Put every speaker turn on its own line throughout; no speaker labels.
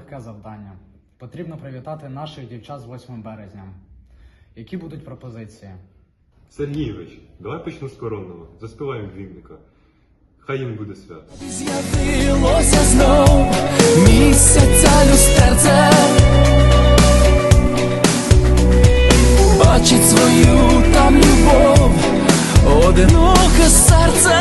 таке завдання. Потрібно привітати наших дівчат з 8 березня. Які будуть пропозиції?
Сергійович, давай почну з коронного. Заспіваємо вівника. Хай їм буде свято.
З'явилося знов місяця люстерце Бачить свою там любов, одиноке серце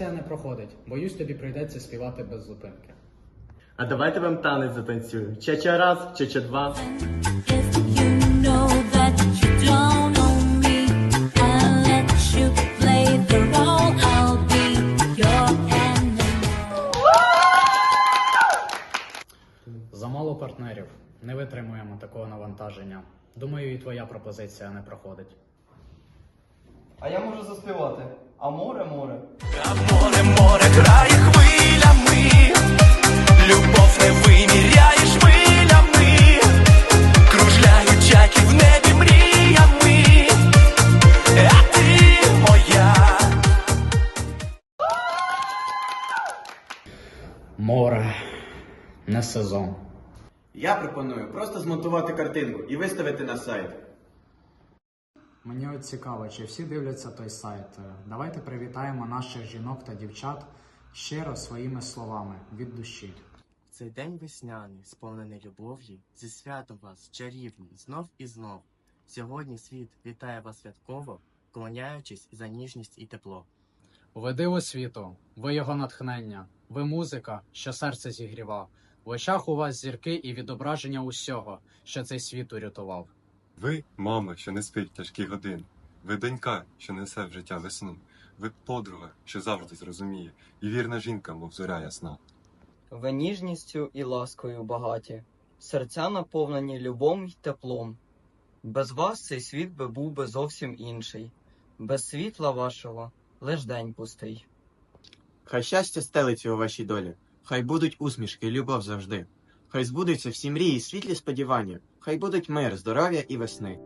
Пропозиція не проходить. Боюсь, тобі прийдеться співати без зупинки.
А давайте вам танець затанцюємо. Ча-ча раз, ча-ча два.
Замало партнерів. Не витримуємо такого навантаження. Думаю, і твоя пропозиція не проходить.
А я можу заспівати. А море море.
А море, море грає хвилями, любов не виміряєш милями, кружляють чаки в небі мріями, а ти моя.
Море. Не сезон.
Я пропоную просто змонтувати картинку і виставити на сайт.
Мені от цікаво, чи всі дивляться той сайт. Давайте привітаємо наших жінок та дівчат щиро своїми словами від душі.
Цей день весняний, сповнений любов'ю, зі святом вас, чарівні, знов і знов. Сьогодні світ вітає вас святково, вклоняючись за ніжність і тепло.
Ви диво світу, ви його натхнення, ви музика, що серце зігрівав. В очах у вас зірки і відображення усього, що цей світ урятував.
Ви, мама, що не спить тяжкі години. Ви донька, що несе в життя весну. Ви подруга, що завжди зрозуміє, і вірна жінка, мов зоря ясна.
Ви ніжністю і ласкою багаті, серця наповнені любом й теплом. Без вас цей світ би був би зовсім інший. Без світла вашого лиш день пустий.
Хай щастя стелиться у вашій долі, хай будуть усмішки, любов завжди. Хай збудуться всі мрії, і світлі сподівання, хай будуть мир, здоров'я і весни.